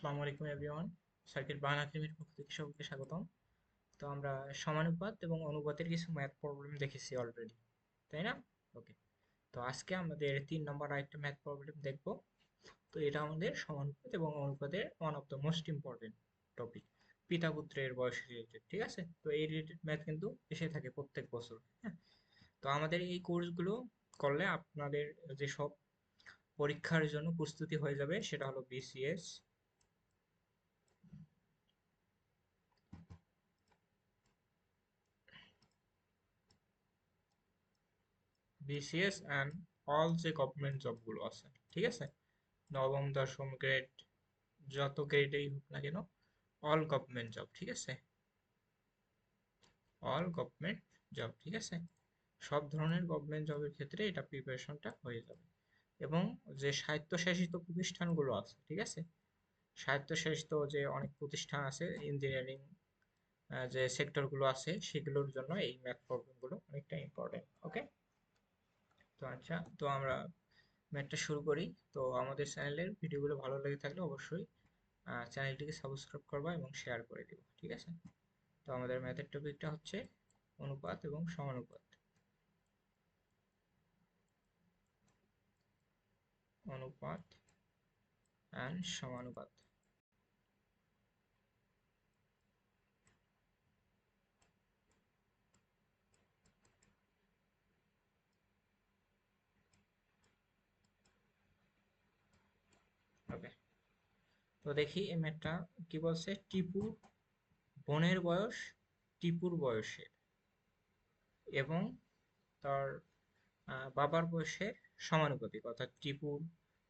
আসসালামু আলাইকুম everyone. Circuit Bangla একাডেমির পক্ষ থেকে সকলকে স্বাগতম। তো আমরা সমানুপাত এবং অনুপাতের কিছু ম্যাথ প্রবলেম দেখেছি অলরেডি তাই না? ওকে তো আজকে আমাদের তিন নম্বর আরেকটা ম্যাথ প্রবলেম দেখব। তো এটা আমাদের সমানুপাত এবং অনুপাতের one of the most important topic পিতা পুত্রের বয়স রিলেটেড ঠিক আছে? তো এই রিলেটেড ম্যাথ কিন্তু এসে থাকে প্রত্যেক বছর হ্যাঁ? তো আমাদের এই কোর্সগুলো করলে আপনাদের যেসব পরীক্ষার জন্য প্রস্তুতি হয়ে যাবে সেটা হলো বিসিএস বিসিএস অ্যান্ড অল যে গভর্নমেন্ট জবগুলো আছে, ঠিক আছে? নবম, দশম গ্রেড যত গ্রেডেই হোক না কেন অল গভর্নমেন্ট জব ঠিক আছে? অল গভর্নমেন্ট জব ঠিক আছে? সব ধরনের গভর্নমেন্ট জবের ক্ষেত্রে এটা প্রিপারেশনটা হয়ে যাবে। এবং যে স্বায়ত্তশাসিত প্রতিষ্ঠানগুলো আছে, ঠিক আছে? স্বায়ত্তশাসিত যে অনেক প্রতিষ্ঠান আছে ইঞ্জিনিয়ারিং যে সেক্টরগুলো আছে, সেগুলোর জন্য এই ম্যাথ প্রবলেমগুলো অনেকটা ইম্পর্টেন্ট ওকে তো আচ্ছা তো আমরা ম্যাথটা শুরু করি। তো আমাদের চ্যানেলের ভিডিওগুলো ভালো লেগে থাকলে অবশ্যই চ্যানেলটিকে সাবস্ক্রাইব করবা এবং শেয়ার করে দিবা, ঠিক আছে? তো আমাদের ম্যাথের টপিকটা হচ্ছে অনুপাত এবং সমানুপাত। অনুপাত অ্যান্ড সমানুপাত। ওকে তো দেখি এই ম্যাথটা কি বলছে? টিপুর বোনের বয়স, টিপুর বয়সের এবং তার বাবার বয়সের সমানুপাতিক, অর্থাৎ টিপুর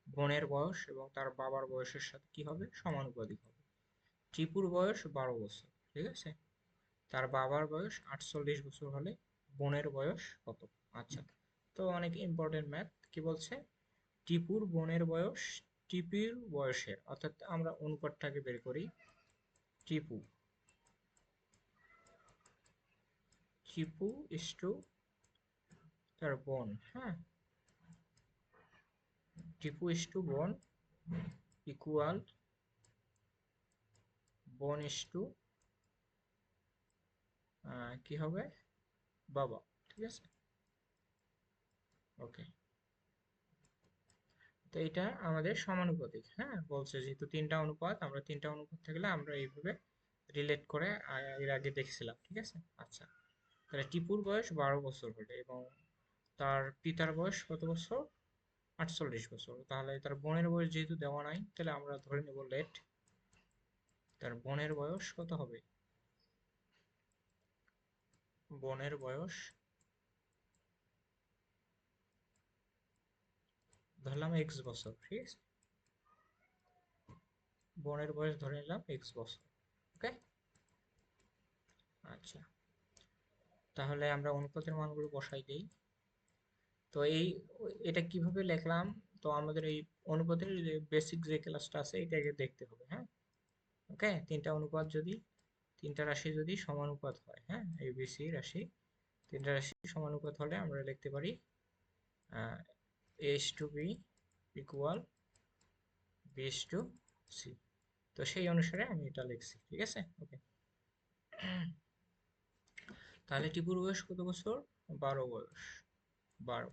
বোনের বয়স এবং তার বাবার বয়সের সাথে কি হবে? সমানুপাতিক হবে। টিপুর বয়স বারো বছর, ঠিক আছে? তার বাবার বয়স আটচল্লিশ বছর হলে বোনের বয়স কত? আচ্ছা তো অনেক ইম্পর্টেন্ট ম্যাথ কি বলছে? টিপুর বোনের বয়স টিপির বয়সের, অর্থাৎ আমরা অনুপাতটাকে বের করি টিপু। টিপু ইস টু তার বোন হ্যাঁ? টিপু ইস টু বোন ইকুয়াল বোন ইস টু কি হবে? বাবা, ঠিক আছে? ওকে তো এটা আমাদের সমানুপাতিক হ্যাঁ? বলছে যেহেতু তিনটা অনুপাত, আমরা তিনটা অনুপাত থাকলে আমরা এইভাবে রিলেট করে এর আগে দেখছিলাম, ঠিক আছে? আচ্ছা তাহলে টিপুর বয়স বারো বছর হলে এবং তার পিতার বয়স কত বছর? আটচল্লিশ বছর। তাহলে তার বোনের বয়স যেহেতু দেওয়া নাই, তাহলে আমরা ধরে নেব লেট তার বোনের বয়স কত হবে? বোনের বয়স ধরলাম এক্স বছর, ঠিক আছে? বোনের বয়স ধরে নিলাম এক্স বছর ওকে আচ্ছা তাহলে আমরা অনুপাতের মানগুলো বসাই দিই। তো এই, এটা কীভাবে লিখলাম? তো আমাদের এই অনুপাতের বেসিক যে ক্লাসটা আছে এটাকে দেখতে হবে হ্যাঁ? ওকে তিনটা অনুপাত যদি, তিনটা রাশি যদি সমানুপাত হয় হ্যাঁ? এবিসি রাশি, তিনটা রাশি সমানুপাত হলে আমরা লিখতে পারি H to B equal BS to C. তো সেই অনুসারে আমি এটা লিখছি, ঠিক আছে? ওকে তাহলে টিপুর বয়স কত বছর? বারো বয়স। বারো।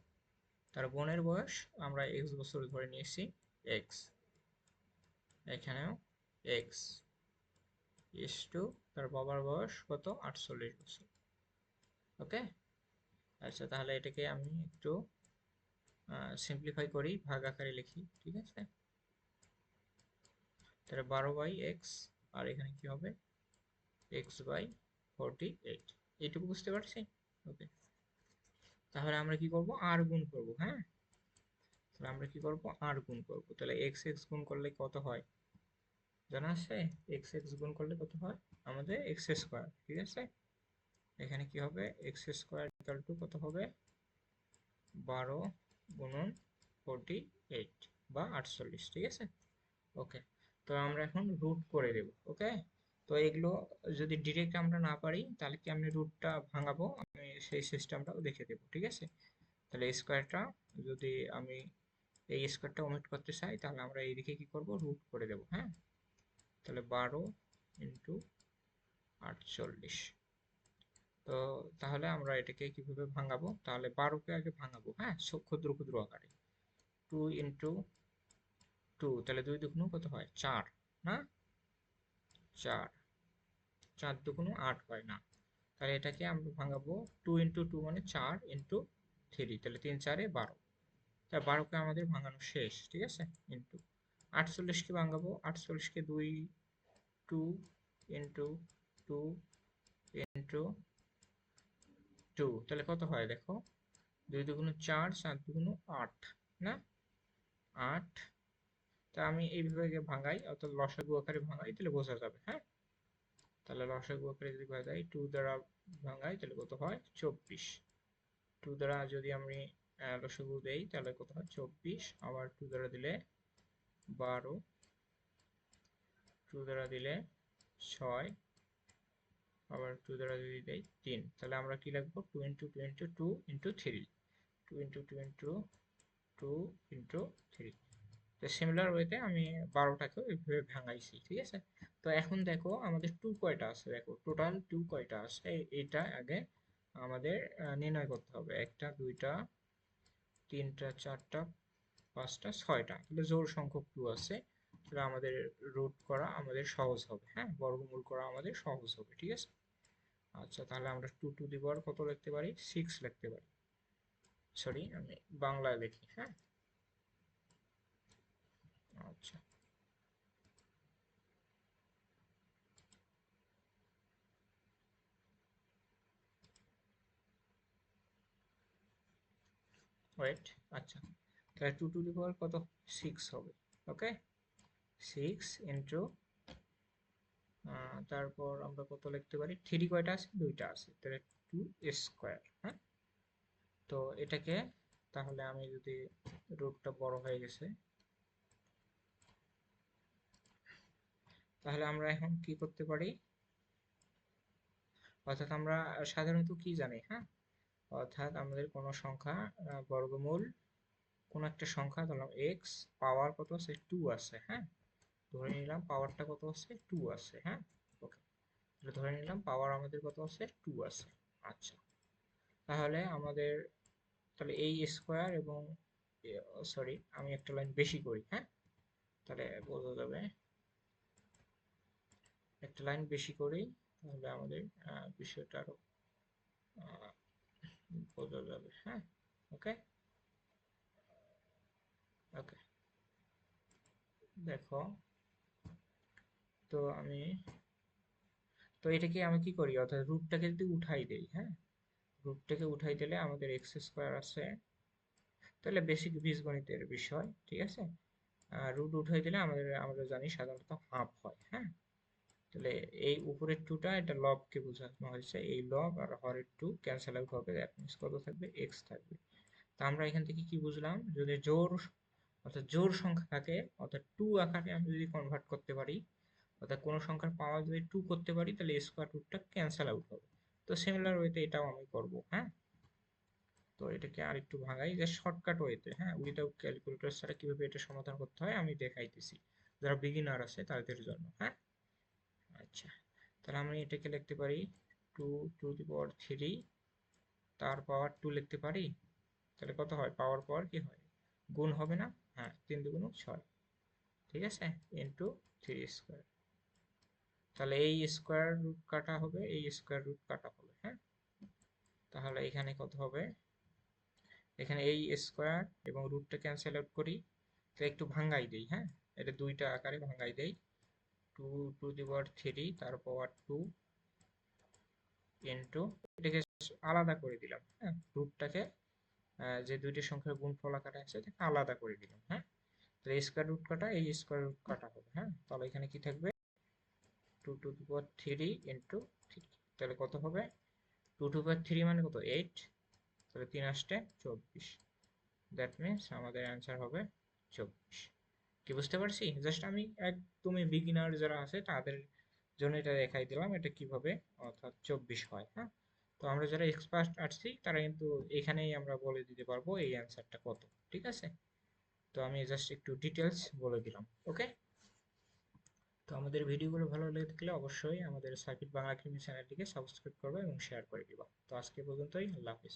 তার বোনের বয়স আমরা এক্স বছর ধরে নিয়েছি, এক্স। এখানেও এক্স। এস টু, তার বাবার বয়স কত? আটচল্লিশ বছর। ওকে আচ্ছা তাহলে এটাকে আমি একটু সিম্পলিফাই করি, ভাগ আকারে লিখি, ঠিক আছে? তাহলে বারো বাই এক্স আর এখানে কি হবে? এক্স বাই ফোরটি এইট এইটুকু বুঝতে পারছি? ওকে তাহলে আমরা কি করব? আর গুণ করব হ্যাঁ? তাহলে আমরা কি করব? আর গুণ করব। তাহলে এক্স এক্স গুণ করলে কত হয়? জানা আছে? এক্স এক্স গুণ করলে কত হয়? আমাদের এক্স স্কোয়ার ঠিক আছে? এখানে কি হবে? এক্স স্কোয়ার টু কত হবে? বারো গুণন ফোরটি এইট বা আটচল্লিশ, ঠিক আছে? ওকে তো আমরা এখন রুট করে দেব ওকে তো এগুলো যদি ডিরেক্ট আমরা না পারি, তাহলে কি আমি রুটটা ভাঙাবো? আমি সেই সিস্টেমটাও দেখে দেবো, ঠিক আছে? তাহলে স্কোয়ারটা যদি আমি এই স্কোয়ারটা ওমিট করতে চাই, তাহলে আমরা এইদিকে কি করব? রুট করে দেব হ্যাঁ? তাহলে বারো ইন্টু আটচল্লিশ তো তাহলে আমরা এটাকে কীভাবে ভাঙাবো? তাহলে বারোকে আগে ভাঙাবো হ্যাঁ? ক্ষুদ্র ক্ষুদ্র আকারে। টু ইন্টু টু তাহলে দুই দুগুণ কত হয়? চার, না? চার। চার দুগুণ আট হয়, না? তাহলে এটাকে আমরা ভাঙাবো টু ইন্টু টু মানে চার ইন্টু থ্রি তাহলে তিন, চারে বারো। তা বারোকে আমাদের ভাঙানো শেষ, ঠিক আছে? ইন্টু আটচল্লিশকে ভাঙাবো, আটচল্লিশকে দুই two into two into two, তাহলে কত হয় দেখো? দুই দুগুণ চার চার দুগুণ আট, না? আট, তা আমি এইভাবে ভাঙাই, অর্থাৎ লসাগু আকারে ভাঙাই, তাহলে বোঝা যাবে হ্যাঁ? তাহলে লসাগু আকারে যদি ভাঙাই টু দ্বারা ভাঙাই, তাহলে কত হয়? চব্বিশ। টু দ্বারা যদি আমি লসাগু দেই, তাহলে কত হয়? চব্বিশ। আবার টু দ্বারা দিলে বারো। টু দ্বারা দিলে ছয়। আবার টু দ্বারা যদি দেই তিন, তাহলে আমরা কি লিখব? Two into two into two into three. Two into two into two into three. তো সিমিলার ওয়েতে আমি বারোটাকেও এইভাবে ভাঙাইছি, ঠিক আছে? তো এখন দেখো আমাদের টু কয়টা আছে? দেখো টোটাল টু কয়টা আছে? এটা আগে আমাদের নির্ণয় করতে হবে। একটা, দুইটা, তিনটা, চারটা, পাঁচটা, ছয়টা। তাহলে জোর সংখ্যক টু আছে। তাহলে আমাদের রুট করা আমাদের সহজ হবে হ্যাঁ? বর্গমূল করা আমাদের সহজ হবে, ঠিক আছে? আচ্ছা তাহলে আমরা টু টু দি পাওয়ার কত লিখতে পারি? সিক্স লিখতে পারি। সরি আমি বাংলায় লিখি হ্যাঁ? আচ্ছা। ওয়েট আচ্ছা। তাহলে টু টু দি পাওয়ার কত? সিক্স হবে ওকে সিক্স ইন্টু তারপর আমরা কত লিখতে পারি? থ্রি কয়টা আছে? দুইটা আছে। তাহলে টু স্কোয়ার হ্যাঁ? তো এটাকে তাহলে আমি যদি রুটটা বড় হয়ে গেছে, তাহলে আমরা এখন কি করতে পারি? অর্থাৎ আমরা সাধারণত কি জানি হ্যাঁ? অর্থাৎ আমাদের কোনো সংখ্যা বর্গমূল, কোন একটা সংখ্যা, ধরলাম এক্স পাওয়ার কত আছে? টু আছে হ্যাঁ? ধরে নিলাম পাওয়ারটা কত আছে? টু আছে হ্যাঁ? ওকে তাহলে ধরে নিলাম পাওয়ার আমাদের কত আছে? টু আছে। আচ্ছা। তাহলে আমাদের, তাহলে এই স্কোয়ার এবং সরি আমি একটা লাইন বেশি করি হ্যাঁ? তাহলে বোঝা যাবে। একটা লাইন বেশি করি, তাহলে আমাদের বিষয়টা আরও বোঝা যাবে হ্যাঁ? ওকে ওকে দেখো তো আমি, তো এটাকে আমি কি করি? অর্থাৎ রুটটাকে যদি উঠাই দেই হ্যাঁ? রুটটাকে উঠাই দিলে আমাদের এক্স স্কোয়ার আছে। তাহলে বেসিক বীজগণিতের বিষয়, ঠিক আছে? আর রুট উঠাই দিলে আমাদের, আমরা জানি সাধারণত হাফ হয় হ্যাঁ? তাহলে এই উপরের টুটা এটা লবকে বোঝানো হয়েছে। এই লব আর হরের টু ক্যান্সেল আউট হবে। কত থাকবে? এক্স থাকবে। তা আমরা এখান থেকে কি বুঝলাম? যদি জোর অর্থাৎ জোর সংখ্যা থাকে, অর্থাৎ টু আকারে আমি যদি কনভার্ট করতে পারি অর্থাৎ কোনো সংখ্যার পাওয়ার যদি টু করতে পারি, তাহলে স্কোয়ার রুটটা ক্যান্সেল আউট হবে। তো সিমিলার ওয়েতে এটাও আমি করব হ্যাঁ? তো এটাকে আর একটু ভাঙাই, যে শর্টকাট ওয়েতে হ্যাঁ? উইদাউট ক্যালকুলেটর ছাড়া কীভাবে এটা সমাধান করতে হয়, আমি দেখাইতেছি। যারা বিগিনার আছে, তাদের জন্য হ্যাঁ? আচ্ছা তাহলে আমি এটাকে লিখতে পারি two to the power three তার পাওয়ার টু লিখতে পারি। তাহলে কত হয়? পাওয়ার পাওয়ার কি হয়? গুণ হবে না? হ্যাঁ তিন দুগুণ ছয়। ঠিক আছে? ইন্টু থ্রি স্কোয়ার তাহলে এই স্কোয়ার রুট কাটা হবে, এই স্কোয়ার রুট কাটা হবে হ্যাঁ? তাহলে এখানে কত হবে? এখানে এই স্কোয়ার এবং রুটটা ক্যান্সেল আউট করি, তো একটু ভাঙ্গাই দেই হ্যাঁ? এটা দুইটা আকারে ভাঙ্গাই দেই। Two to the power three তার পাওয়ার টু ইন্টু এটাকে আলাদা করে দিলাম হ্যাঁ? রুটটাকে যে দুইটি সংখ্যার গুণফল আকারে আছে তাকে আলাদা করে দিলাম হ্যাঁ? তাহলে স্কোয়ার রুট কাটা, এই স্কোয়ার রুট কাটা হবে হ্যাঁ? তাহলে এখানে কি থাকবে? Two to the power three into three তাহলে কত হবে? টু টু পাওয়ার থ্রি মানে কত? এইট তাহলে তিন আসতে চব্বিশ। দ্যাট মিনস আমাদের অ্যান্সার হবে চব্বিশ। কি বুঝতে পারছি? জাস্ট আমি একদমই বিগিনার যারা আছে, তাদের জন্য এটা দেখাই দিলাম, এটা কীভাবে অর্থাৎ চব্বিশ হয় হ্যাঁ? তো আমরা যারা এক্সপার্ট আসছি তারা কিন্তু এখানেই আমরা বলে দিতে পারব এই অ্যান্সারটা কত, ঠিক আছে? তো আমি জাস্ট একটু ডিটেলস বলে দিলাম ওকে তো আমাদের ভিডিওগুলো ভালো লেগে থাকলে অবশ্যই আমাদের সার্কিট বাংলা ক্রিমি চ্যানেলটিকে সাবস্ক্রাইব করবে এবং শেয়ার করে দিবা। তো আজকে পর্যন্তই, আল্লাহ হাফিজ।